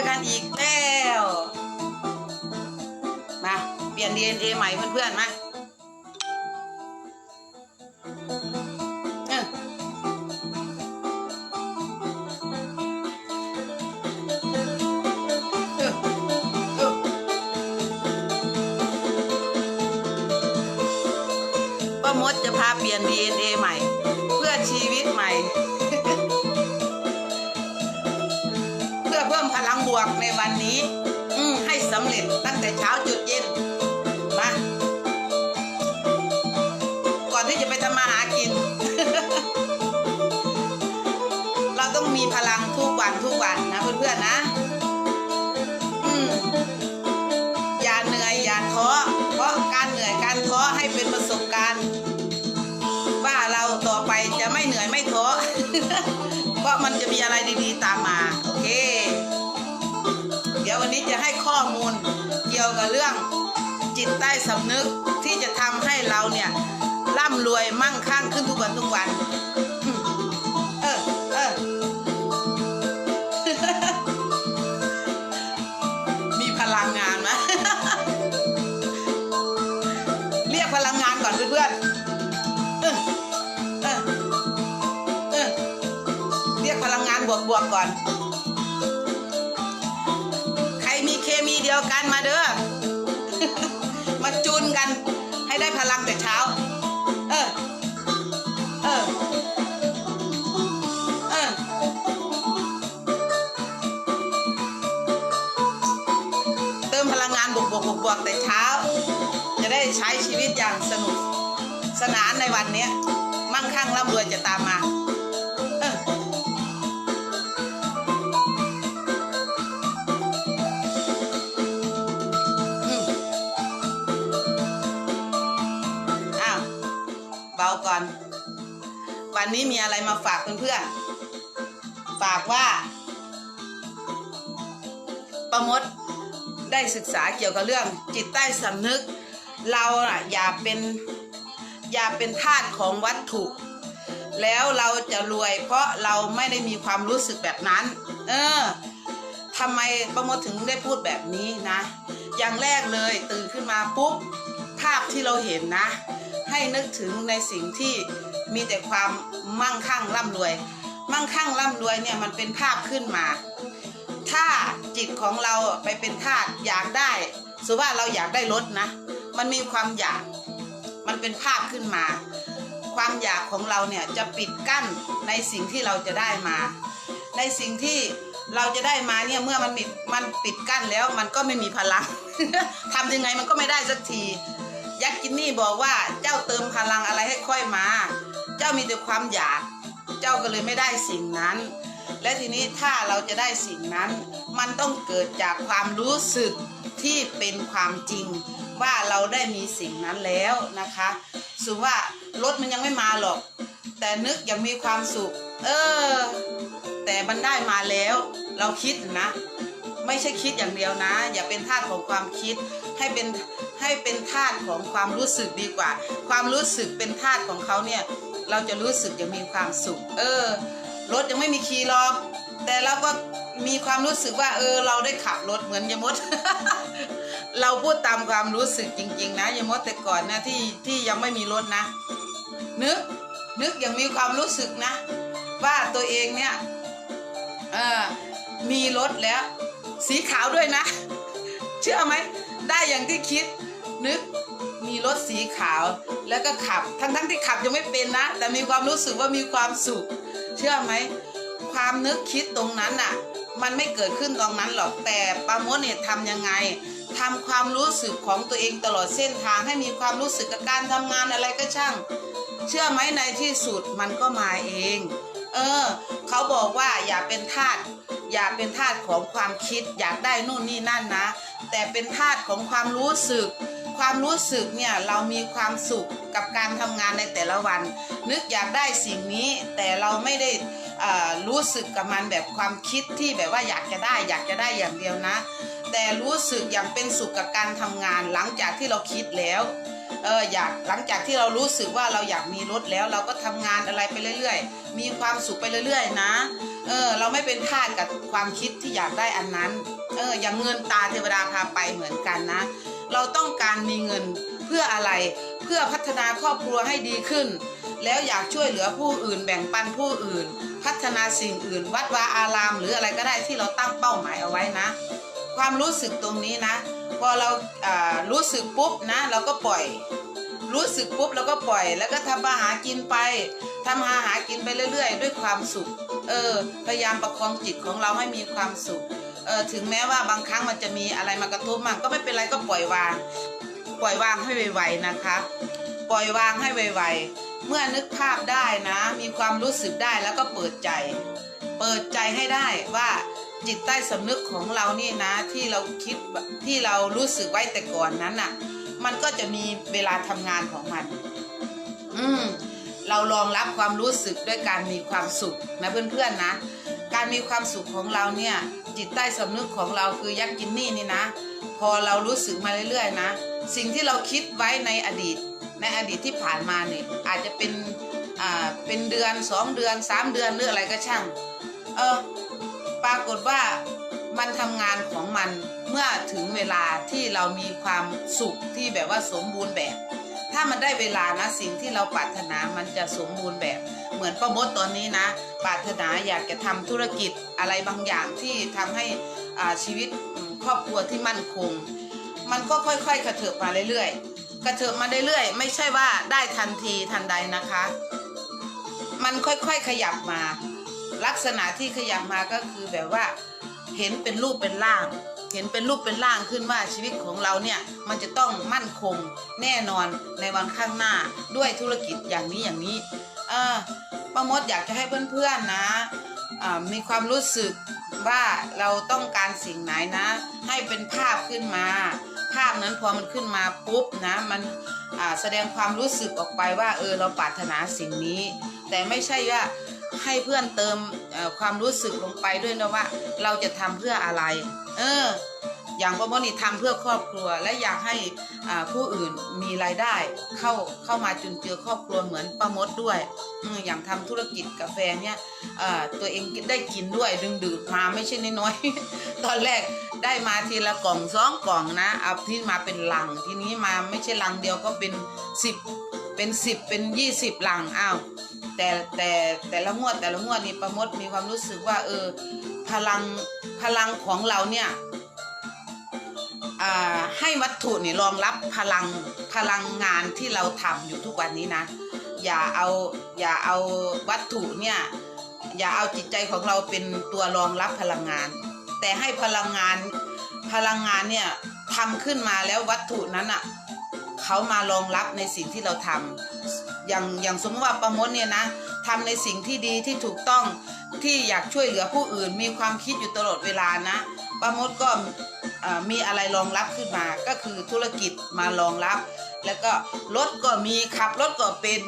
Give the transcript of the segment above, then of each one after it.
อกันอีกแล้ว มาเปลี่ยน DNA ใหม่เพื่อนๆมาเออเออเออป้ามดจะพาเปลี่ยน DNA ใหม่ เพื่อชีวิตใหม่ เพิ่มพลังบวกในวันนี้ อืให้สำเร็จตั้งแต่เช้าจุดเย็นมาก่อนที่จะไปทำมาหากิน เราต้องมีพลังทุกวันทุกวันนะเพื่อนๆนะอย่าเหนื่อยอย่าท้อเพราะการเหนื่อยการท้อให้เป็นประสบการณ์ ว่าเราต่อไปจะไม่เหนื่อยไม่ท้อเพราะมันจะมีอะไรดีๆตามมา ให้ข้อมูลเกี่ยวกับเรื่องจิตใต้สำนึกที่จะทำให้เราเนี่ยร่ำรวยมั่งคั่งขึ้นทุกวันทุกวัน ดียวกันมาเด้อ มาจูนกัน ให้ได้พลังแต่เช้า เออ เออ เออ เติมพลังงานบวกบวกบวกบวกแต่เช้า จะได้ใช้ชีวิตอย่างสนุก สนานในวันนี้ มั่งคั่งร่ำรวยจะตามมา วันนี้มีอะไรมาฝากเพื่อนๆ ฝากว่าประมดได้ศึกษาเกี่ยวกับเรื่องจิตใต้สำนึก เราอะอย่าเป็นอย่าเป็นทาสของวัตถุ แล้วเราจะรวยเพราะเราไม่ได้มีความรู้สึกแบบนั้น เออทำไมประมดถึงได้พูดแบบนี้นะ อย่างแรกเลยตื่นขึ้นมาปุ๊บภาพที่เราเห็นนะ ให้นึกถึงในสิ่งที่ มีแต่ความมั่งคั่งร่ำรวย มั่งคั่งร่ำรวยเนี่ยมันเป็นภาพขึ้นมา ถ้าจิตของเราไปเป็นทาสอยากได้สมมติว่าเราอยากได้รถนะ มันมีความอยาก มันเป็นภาพขึ้นมา ความอยากของเราเนี่ยจะปิดกั้นในสิ่งที่เราจะได้มา ในสิ่งที่เราจะได้มาเนี่ยเมื่อมันปิดมันปิดกั้นแล้วมันก็ไม่มีพลังทำยังไงมันก็ไม่ได้สักที ยักษ์กินนี่บอกว่าเจ้าเติมพลังอะไรให้ค่อยมา เจ้ามีแต่ความอยาก เจ้าก็เลยไม่ได้สิ่งนั้น และทีนี้ถ้าเราจะได้สิ่งนั้น มันต้องเกิดจากความรู้สึกที่เป็นความจริง ว่าเราได้มีสิ่งนั้นแล้วนะคะสุว่ารถมันยังไม่มาหรอก แต่นึกยังมีความสุข เออ แต่มันได้มาแล้ว เราคิดนะ ไม่ใช่คิดอย่างเดียวนะ อย่าเป็นทาสของความคิดให้เป็นให้เป็นทาสของความรู้สึกดีกว่า ความรู้สึกเป็นทาสของเขาเนี่ย เราจะรู้สึกอย่างมีความสุข เออ รถยังไม่มีขี่หรอก แต่เราก็มีความรู้สึกว่า เออ เราได้ขับรถเหมือนยมด เราพูดตามความรู้สึกจริง ๆ นะยมดแต่ก่อนนะที่ที่ยังไม่มีรถนะ นึกนึกอย่างมีความรู้สึกนะ ว่าตัวเองเนี่ยเออมีรถแล้ว สีขาวด้วยนะ เชื่อไหมได้อย่างที่คิดนึก มีรถสีขาว แล้วก็ขับ ทั้งๆที่ขับยังไม่เป็นนะ แต่มีความรู้สึกว่ามีความสุข เชื่อไหม ความนึกคิดตรงนั้นน่ะ มันไม่เกิดขึ้นตรงนั้นหรอก แต่ปาโมดเนี่ยทำยังไงทำความรู้สึกของตัวเองตลอดเส้นทางให้มีความรู้สึกกับการทำงานอะไรก็ช่าง เชื่อไหมในที่สุดมันก็มาเอง เออ เขาบอกว่าอย่าเป็นทาสอย่าเป็นทาสของความคิด อยากได้นู่นนี่นั่นนะ แต่เป็นทาสของความรู้สึก ความรู้สึกเนี่ยเรามีความสุขกับการทำงานในแต่ละวัน นึกอยากได้สิ่งนี้แต่เราไม่ได้รู้สึกกับมันแบบความคิดที่แบบว่าอยากจะได้อยากจะได้อย่างเดียวนะ แต่รู้สึกอย่างเป็นสุขกับการทำงานหลังจากที่เราคิดแล้วเอออยากหลังจากที่เรารู้สึกว่าเราอยากมีรถแล้ว เราก็ทำงานอะไรไปเรื่อย ๆ มีความสุขไปเรื่อย ๆ นะเอเออเราไม่เป็นทาสกับความคิดที่อยากได้อันนั้นเอออย่างเงินตาเทวดาพาไปเหมือนกันนะ เราต้องการมีเงินเพื่ออะไร เพื่อพัฒนาครอบครัวให้ดีขึ้น แล้วอยากช่วยเหลือผู้อื่น แบ่งปันผู้อื่น พัฒนาสิ่งอื่น วัดวาอาราม หรืออะไรก็ได้ที่เราตั้งเป้าหมายเอาไว้นะ ความรู้สึกตรงนี้นะ พอเราารู้สึกปุ๊บนะ เราก็ปล่อย รู้สึกปุ๊บเราก็ปล่อย แล้วก็ทำมาหากินไปทำมาหากินไปเรื่อย ๆ ด้วยความสุข เออ พยายามประคองจิตของเราให้มีความสุข เออถึงแม้ว่าบางครั้งมันจะมีอะไรมากระทบมันก็ไม่เป็นไรก็ปล่อยวาง ปล่อยวางให้ไวๆนะคะ ปล่อยวางให้ไวๆเมื่อนึกภาพได้นะ มีความรู้สึกได้แล้วก็เปิดใจ เปิดใจให้ได้ว่าจิตใต้สำนึกของเรานี่นะที่เราคิดที่เรารู้สึกไว้แต่ก่อนนั้นน่ะ มันก็จะมีเวลาทำงานของมัน อืมเราลองรับความรู้สึกด้วยการมีความสุขนะเพื่อนๆนะ การมีความสุขของเราเนี่ย จิตใต้สำนึกของเราคือยักษ์กินนี่นี่นะ พอเรารู้สึกมาเรื่อยๆนะ สิ่งที่เราคิดไว้ในอดีต ในอดีตที่ผ่านมาเนี่ยอาจจะเป็นอ่าเป็นเดือนสองเดือนสามเดือนหรืออะไรก็ช่างเออปรากฏว่ามันทำงานของมันเมื่อถึงเวลาที่เรามีความสุขที่แบบว่าสมบูรณ์แบบามันได้เวลานะสิ่งที่เราปรารถนามันจะสมบูรณ์แบบ เหมือนป้ามดตอนนี้นะ ปรารถนาอยากจะทำธุรกิจอะไรบางอย่างที่ทำให้ชีวิตครอบครัวที่มั่นคง มันก็ค่อยๆกระเถิบมาเรื่อยๆ กระเถิบมาเรื่อยๆ ไม่ใช่ว่าได้ทันทีทันใดนะคะ มันค่อยๆขยับมา ลักษณะที่ขยับมาก็คือแบบว่าเห็นเป็นรูปเป็นร่าง เห็นเป็นรูปเป็นร่างขึ้นว่าชีวิตของเราเนี่ยมันจะต้องมั่นคงแน่นอนในวันข้างหน้าด้วยธุรกิจอย่างนี้อย่างนี้เออป้ามดอยากจะให้เพื่อนๆนะอ่ามีความรู้สึกว่าเราต้องการสิ่งไหนนะ ให้เป็นภาพขึ้นมา ภาพนั้นพอมันขึ้นมาปุ๊บนะมันอ่าแสดงความรู้สึกออกไปว่าเออเราปรารถนาสิ่งนี้ แต่ไม่ใช่ว่าให้เพื่อนเติมอ่อความรู้สึกลงไปด้วยนะว่า เราจะทำเพื่ออะไร เออ อย่างป้ามดนี่ทำเพื่อครอบครัวและอยากให้อ่าผู้อื่นมีรายได้เข้าเข้ามาจุนเจือครอบครัวเหมือนป้ามดด้วยอืมอย่างทำธุรกิจกาแฟเนี่ยเอ่อตัวเองได้กินด้วยดึงดูดมาไม่ใช่น้อยๆ ตอนแรกได้มาทีละกล่องสองกล่องนะเอาที่มาเป็นลังทีนี้มาไม่ใช่ลังเดียวก็เป็นสิบเป็นสิบเป็นยี่สิบลังอ้าว แต่แต่แต่ละงวดแต่ละงวดนี่ประมดมีความรู้สึกว่า เออ พลังพลังของเราเนี่ยอ่าให้วัตถุนี่รองรับพลังพลังงานที่เราทำอยู่ทุกวันนี้นะ อย่าเอาอย่าเอาวัตถุเนี่ยอย่าเอาจิตใจของเราเป็นตัวรองรับพลังงาน แต่ให้พลังงานพลังงานเนี่ยทำขึ้นมาแล้ววัตถุนั้นอะเขามารองรับในสิ่งที่เราทำ อย่างอย่างสมมติว่าประมดเนี่ยนะทำในสิ่งที่ดีที่ถูกต้องที่อยากช่วยเหลือผู้อื่น มีความคิดอยู่ตลอดเวลานะประมดก็มีอะไรรองรับขึ้นมา ก็คือธุรกิจมารองรับ แล้วก็รถก็มีขับรถก็เป็น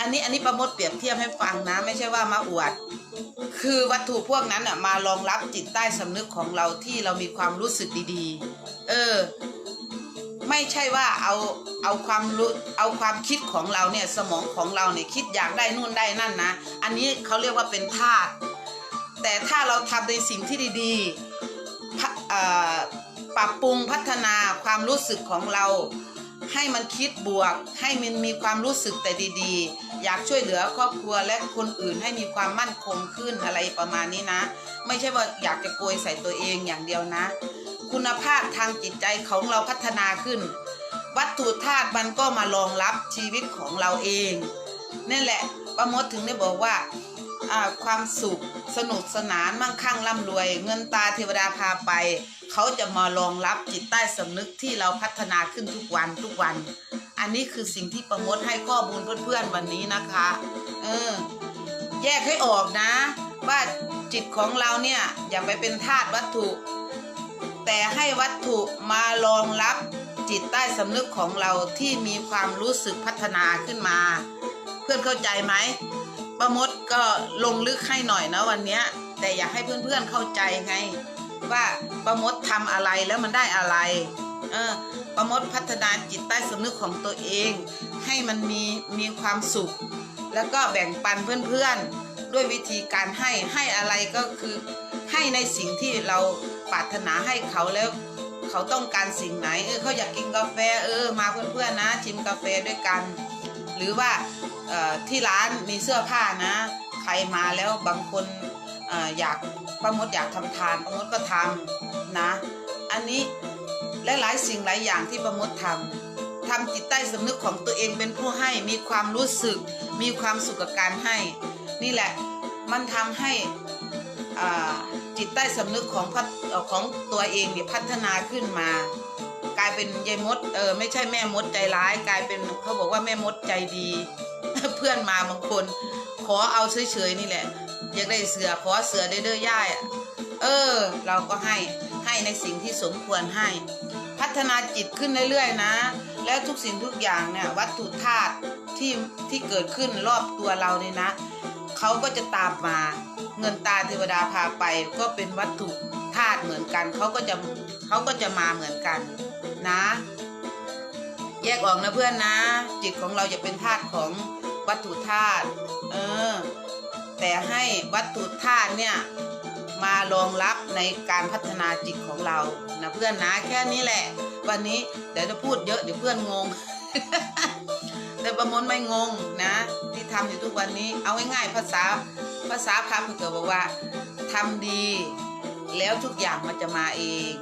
อันนี้อันนี้ประมดเปรียบเทียบให้ฟังนะ ไม่ใช่ว่ามาอวด คือวัตถุพวกนั้นอะมารองรับจิตใต้สำนึกของเราที่เรามีความรู้สึกดีๆ เออ ไม่ใช่ว่าเอาเอาความรู้เอาความคิดของเราเนี่ยสมองของเราเนี่ยคิดอยากได้นู่นได้นั่นนะ อันนี้เขาเรียกว่าเป็นธาตุแต่ถ้าเราทำในสิ่งที่ดีๆปรับปรุงพัฒนาความรู้สึกของเรา ให้มันคิดบวก ให้มันมีความรู้สึกแต่ดีๆ อยากช่วยเหลือครอบครัวและคนอื่นให้มีความมั่นคงขึ้นอะไรประมาณนี้นะ ไม่ใช่ว่าอยากจะโกยใส่ตัวเองอย่างเดียวนะ คุณภาพทางจิตใจของเราพัฒนาขึ้น วัตถุธาตุมันก็มารองรับชีวิตของเราเองนั่แหละป้ามดถึงได้บอกว่าความสุขสนุกสนานมั่งคั่งร่ำรวย เงินตาเทวดาพาไป เขาจะมารองรับจิตใต้สำนึกที่เราพัฒนาขึ้นทุกวันทุกวัน อันนี้คือสิ่งที่ประมดให้ข้อมูลเพื่อนๆวันนี้นะคะ เออ แยกให้ออกนะ ว่าจิตของเราเนี่ยอย่าไปเป็นทาสวัตถุ แต่ให้วัตถุมารองรับจิตใต้สำนึกของเราที่มีความรู้สึกพัฒนาขึ้นมา เพื่อนเข้าใจไหมประมดก็ลงลึกให้หน่อยนะวันนี้แต่อยากให้เพื่อนๆเข้าใจไง ว่าประมดทำอะไรแล้วมันได้อะไรเออประมดพัฒนาจิตใต้สำนึกของตัวเอง ให้มันมีมีความสุข แล้วก็แบ่งปันเพื่อนๆด้วยวิธีการให้ให้อะไรก็คือให้ในสิ่งที่เรา ปรารถนาให้เขาแล้วเขาต้องการสิ่งไหนเออเขาอยากกินกาแฟเออมาเพื่อนๆนะ ชิมกาแฟด้วยกัน หรือว่าออที่ร้านมีเสื้อผ้านะ ใครมาแล้วบางคนออยากป้ามดอยากทำทานป้ามดก็ทำนะ อันนี้และหลายสิ่งหลายอย่างที่ป้ามดทำทำจิตใต้สำนึกของตัวเองเป็นผู้ให้มีความรู้สึก มีความสุขกับการให้ นี่แหละมันทำให้อ่า ตใต้สำนึกของพัฒของตัวเองเนี่ยพัฒนาขึ้นมา กลายเป็นยายมดเออไม่ใช่แม่มดใจร้าย กลายเป็นเขาบอกว่าแม่มดใจดี เพื่อนมาบางคน ขอเอาเฉยๆนี่แหละ อยากได้เสือขอเสือได้เด้อย่ายเออ เราก็ให้ให้ในสิ่งที่สมควรให้ พัฒนาจิตขึ้นเรื่อยๆนะ แล้วทุกสิ่งทุกอย่างเนี่ยวัตถุธาตุที่ที่เกิดขึ้นรอบตัวเราเนี่ยนะ เขาก็จะตามมา เงินตาเทวดาพาไปก็เป็นวัตถุธาตุเหมือนกันเขาก็จะเขาก็จะมาเหมือนกันนะ แยกออกนะเพื่อนนะ จิตของเราจะเป็นธาตุของวัตถุธาตุเออ แต่ให้วัตถุธาตุเนี่ยมารองรับในการพัฒนาจิตของเรานะเพื่อนนะแค่นี้แหละ วันนี้เดี๋ยวจะพูดเยอะเดี๋ยวเพื่อนงง แต่ประมวลไม่งงนะ ที่ทำอยู่ทุกวันนี้เอาง่ายๆภาษาภาษาพระพุทธบอกว่าทำดี แล้วทุกอย่างมันจะมาเอง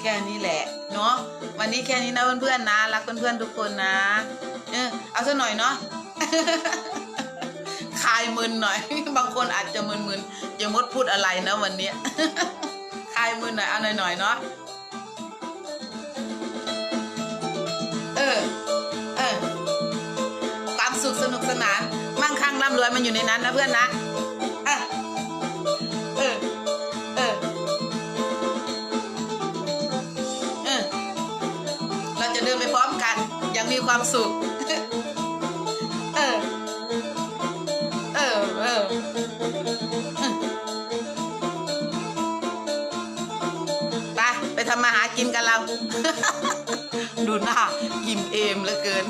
แค่นี้แหละเนาะวันนี้แค่นี้นะเพื่อนๆนะรักเพื่อนๆทุกคนนะเออเอาซะหน่อยเนาะคลายมึนหน่อย บางคนอาจจะมึนๆยังมดพูดอะไรนะวันนี้คลายมึนหน่อยเอาหน่อยๆเนาะ สนาน มั่งคั่งร่ำรวยมันอยู่ในนั้นนะเพื่อนนะเออเออเออเราจะเดินไปพร้อมกัน ยังมีความสุข เออ เออ เออไปไปทำมาหากินกันเรา ดูหน้าอิ่มเอมเหลือเกิน